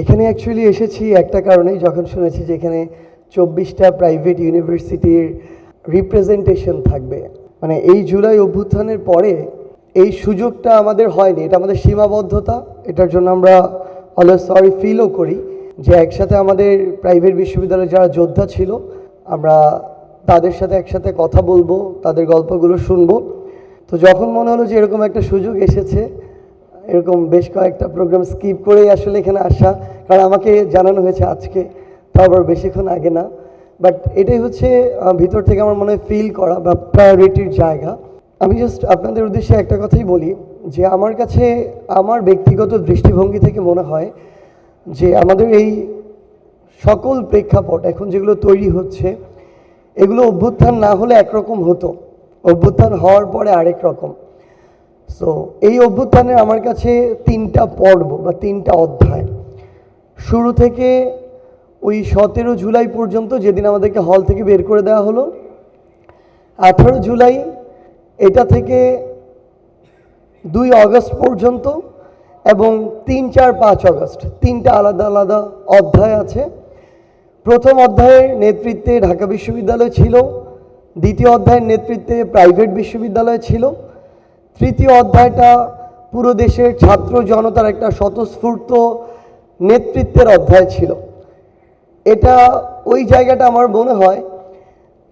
এখানে অ্যাকচুয়ালি এসেছি একটা কারণেই যখন শুনেছি যে এখানে চব্বিশটা প্রাইভেট ইউনিভার্সিটির রিপ্রেজেন্টেশন থাকবে। মানে এই জুলাই অভ্যুত্থানের পরে এই সুযোগটা আমাদের হয়নি, এটা আমাদের সীমাবদ্ধতা, এটার জন্য আমরা অলওয়েজ সরি ফিলও করি যে একসাথে আমাদের প্রাইভেট বিশ্ববিদ্যালয়ে যারা যোদ্ধা ছিল, আমরা তাদের সাথে একসাথে কথা বলব, তাদের গল্পগুলো শুনব। তো যখন মনে হলো যে এরকম একটা সুযোগ এসেছে এরকম বেশ কয়েকটা প্রোগ্রাম স্কিপ করেই আসলে এখানে আসা। কারণ আমাকে জানানো হয়েছে আজকে। তো আবার বেশিক্ষণ আগে না। বাট এটাই হচ্ছে ভিতর থেকে আমার মনে হয় ফিল করা বা প্রায়োরিটির জায়গা। আমি জাস্ট আপনাদের উদ্দেশ্যে একটা কথাই বলি, যে আমার কাছে আমার ব্যক্তিগত দৃষ্টিভঙ্গি থেকে মনে হয় যে আমাদের এই সকল প্রেক্ষাপট এখন যেগুলো তৈরি হচ্ছে, এগুলো অভ্যুত্থান না হলে একরকম হতো। অভ্যুত্থান হওয়ার পরে আরেক রকম। সো এই অভ্যুত্থানের আমার কাছে তিনটা পর্ব বা তিনটা অধ্যায়। শুরু থেকে ওই সতেরো জুলাই পর্যন্ত যেদিন আমাদেরকে হল থেকে বের করে দেওয়া হলো, আঠারো জুলাই এটা থেকে দুই অগস্ট পর্যন্ত এবং তিন, চার, পাঁচ অগস্ট। তিনটা আলাদা আলাদা অধ্যায় আছে। প্রথম অধ্যায়ের নেতৃত্বে ঢাকা বিশ্ববিদ্যালয় ছিল, দ্বিতীয় অধ্যায়ের নেতৃত্বে প্রাইভেট বিশ্ববিদ্যালয় ছিল তৃতীয় অধ্যায়টা পুরো দেশের ছাত্র জনতার একটা স্বতঃস্ফূর্ত নেতৃত্বের অধ্যায় ছিল। এটা ওই জায়গাটা আমার মনে হয়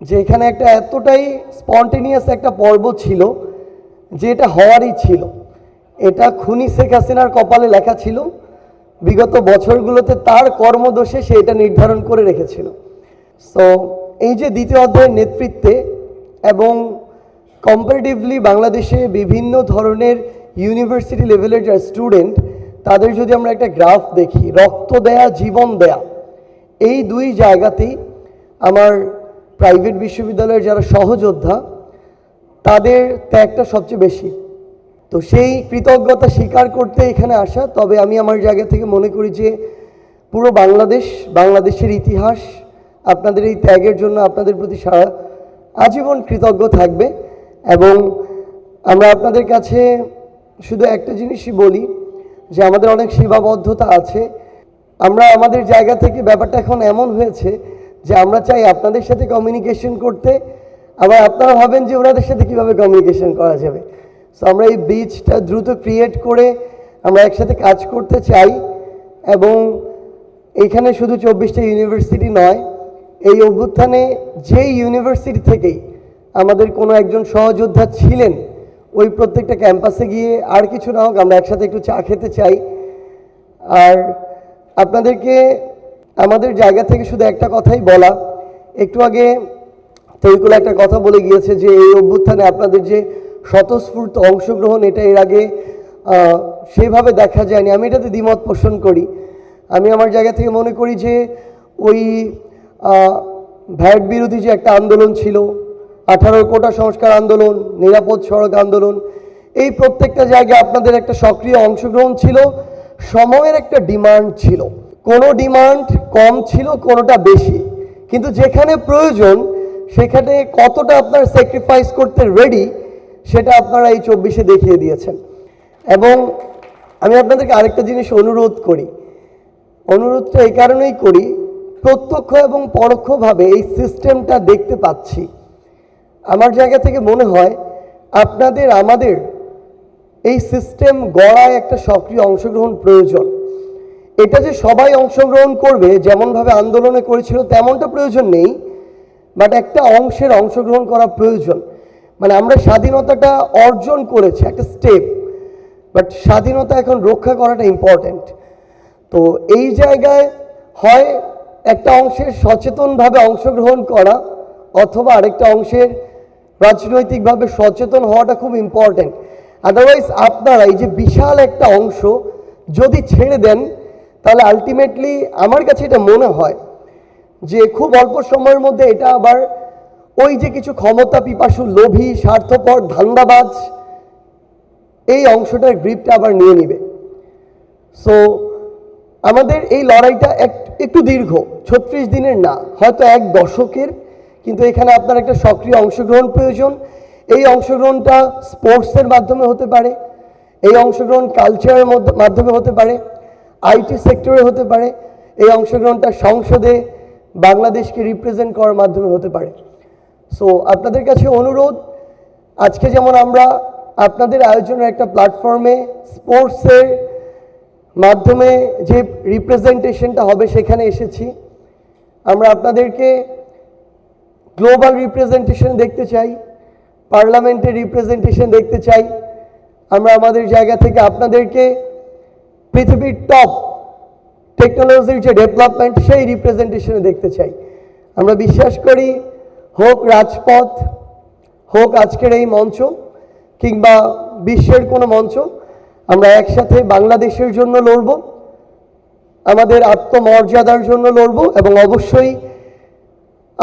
যে এখানে একটা এতটাই স্পন্টেনিয়াস একটা পর্ব ছিল যে এটা হওয়ারই ছিল। এটা খুনি শেখ হাসিনার কপালে লেখা ছিল। বিগত বছরগুলোতে তার কর্মদোষে সে এটা নির্ধারণ করে রেখেছিল। সো এই যে দ্বিতীয় অধ্যায়ের নেতৃত্বে এবং কম্পারেটিভলি বাংলাদেশে বিভিন্ন ধরনের ইউনিভার্সিটি লেভেলের যারা স্টুডেন্ট তাদের যদি আমরা একটা গ্রাফ দেখি, রক্ত দেয়া, জীবন দেয়া, এই দুই জায়গাতেই আমার প্রাইভেট বিশ্ববিদ্যালয়ের যারা সহযোদ্ধা, তাদের ত্যাগটা সবচেয়ে বেশি। তো সেই কৃতজ্ঞতা স্বীকার করতে এখানে আসা, তবে আমি আমার জায়গা থেকে মনে করি যে পুরো বাংলাদেশ, বাংলাদেশের ইতিহাস, আপনাদের এই ত্যাগের জন্য আপনাদের প্রতি সারা আজীবন কৃতজ্ঞ থাকবে। এবং আমরা আপনাদের কাছে শুধু একটা জিনিসই বলি যে আমাদের অনেক সীমাবদ্ধতা আছে। আমরা আমাদের জায়গা থেকে ব্যাপারটা এখন এমন হয়েছে যে আমরা চাই আপনাদের সাথে কমিউনিকেশন করতে, আবার আপনারা ভাবেন যে ওনাদের সাথে কীভাবে কমিউনিকেশন করা যাবে। সো আমরা এই ব্রিজটা দ্রুত ক্রিয়েট করে আমরা একসাথে কাজ করতে চাই এবং এখানে শুধু চব্বিশটা ইউনিভার্সিটি নয়, এই অভ্যুত্থানে যেই ইউনিভার্সিটি থেকেই আমাদের কোনো একজন সহযোদ্ধা ছিলেন, ওই প্রত্যেকটা ক্যাম্পাসে গিয়ে আর কিছু না হোক আমরা একসাথে একটু চা খেতে চাই। আর আপনাদেরকে আমাদের জায়গা থেকে শুধু একটা কথাই বলা, একটু আগে তৈকুল একটা কথা বলে গিয়েছে যে এই অভ্যুত্থানে আপনাদের যে স্বতঃস্ফূর্ত অংশগ্রহণ, এটা এর আগে সেইভাবে দেখা যায়নি। আমি এটাতে দ্বিমত পোষণ করি। আমি আমার জায়গা থেকে মনে করি যে ওই ভ্যাট বিরোধী যে একটা আন্দোলন ছিল আঠারো কোটা সংস্কার আন্দোলন, নিরাপদ সড়ক আন্দোলন, এই প্রত্যেকটা জায়গায় আপনাদের একটা সক্রিয় অংশগ্রহণ ছিল, সময়ের একটা ডিমান্ড ছিল। কোনো ডিমান্ড কম ছিল, কোনোটা বেশি। কিন্তু যেখানে প্রয়োজন, সেখানে কতটা আপনার স্যাক্রিফাইস করতে রেডি সেটা আপনারা এই চব্বিশে দেখিয়ে দিয়েছেন। এবং আমি আপনাদেরকে আরেকটা জিনিস অনুরোধ করি। অনুরোধটা এই কারণেই করি, প্রত্যক্ষ এবং পরোক্ষভাবে এই সিস্টেমটা দেখতে পাচ্ছি। আমার জায়গা থেকে মনে হয় আপনাদের, আমাদের এই সিস্টেম গড়ায় একটা সক্রিয় অংশগ্রহণ প্রয়োজন। এটা যে সবাই অংশগ্রহণ করবে, যেমনভাবে আন্দোলনে করেছিল, তেমনটা প্রয়োজন নেই বাট একটা অংশের অংশগ্রহণ করা প্রয়োজন। মানে আমরা স্বাধীনতাটা অর্জন করেছি, একটা স্টেপ বাট স্বাধীনতা এখন রক্ষা করাটা ইম্পর্ট্যান্ট তো এই জায়গায় হয় একটা অংশের সচেতনভাবে অংশগ্রহণ করা, অথবা আরেকটা অংশের রাজনৈতিকভাবে সচেতন হওয়াটা খুব ইম্পর্ট্যান্ট আদারওয়াইজ আপনারা এই যে বিশাল একটা অংশ যদি ছেড়ে দেন, তাহলে আলটিমেটলি আমার কাছে এটা মনে হয় যে খুব অল্প সময়ের মধ্যে এটা আবার ওই যে কিছু ক্ষমতা পিপাসু লোভী, স্বার্থপর, ধান্দাবাজ, এই অংশটার গ্রিপটা আবার নিয়ে নিবে। সো আমাদের এই লড়াইটা এক- একটু দীর্ঘ, ছত্রিশ দিনের না, হয়তো এক দশকের কিন্তু এখানে আপনার একটা সক্রিয় অংশগ্রহণ প্রয়োজন। এই অংশগ্রহণটা স্পোর্টসের মাধ্যমে হতে পারে, এই অংশগ্রহণ কালচারের মাধ্যমে হতে পারে, আইটি সেক্টরে হতে পারে, এই অংশগ্রহণটা সংসদে বাংলাদেশকে রিপ্রেজেন্ট করার মাধ্যমে হতে পারে। সো আপনাদের কাছে অনুরোধ, আজকে যেমন আমরা আপনাদের আয়োজনের একটা প্ল্যাটফর্মে স্পোর্টসের মাধ্যমে যে রিপ্রেজেন্টেশনটা হবে সেখানে এসেছি। আমরা আপনাদেরকে গ্লোবাল রিপ্রেজেন্টেশন দেখতে চাই পার্লামেন্টের রিপ্রেজেন্টেশন দেখতে চাই। আমরা আমাদের জায়গা থেকে আপনাদেরকে পৃথিবীর টপ টেকনোলজির যে ডেভেলপমেন্ট সেই রিপ্রেজেন্টেশনে দেখতে চাই। আমরা বিশ্বাস করি, হোক রাজপথ, হোক আজকের এই মঞ্চ, কিংবা বিশ্বের কোনো মঞ্চ, আমরা একসাথে বাংলাদেশের জন্য লড়ব, আমাদের আত্মমর্যাদার জন্য লড়ব, এবং অবশ্যই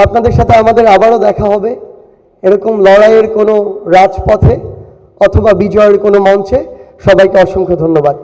আপনাদের সাথে আমাদের আবারও দেখা হবে। এরকম লড়াইয়ের কোনো রাজপথে অথবা বিজয়ের কোনো মঞ্চে সবাইকে অসংখ্য ধন্যবাদ।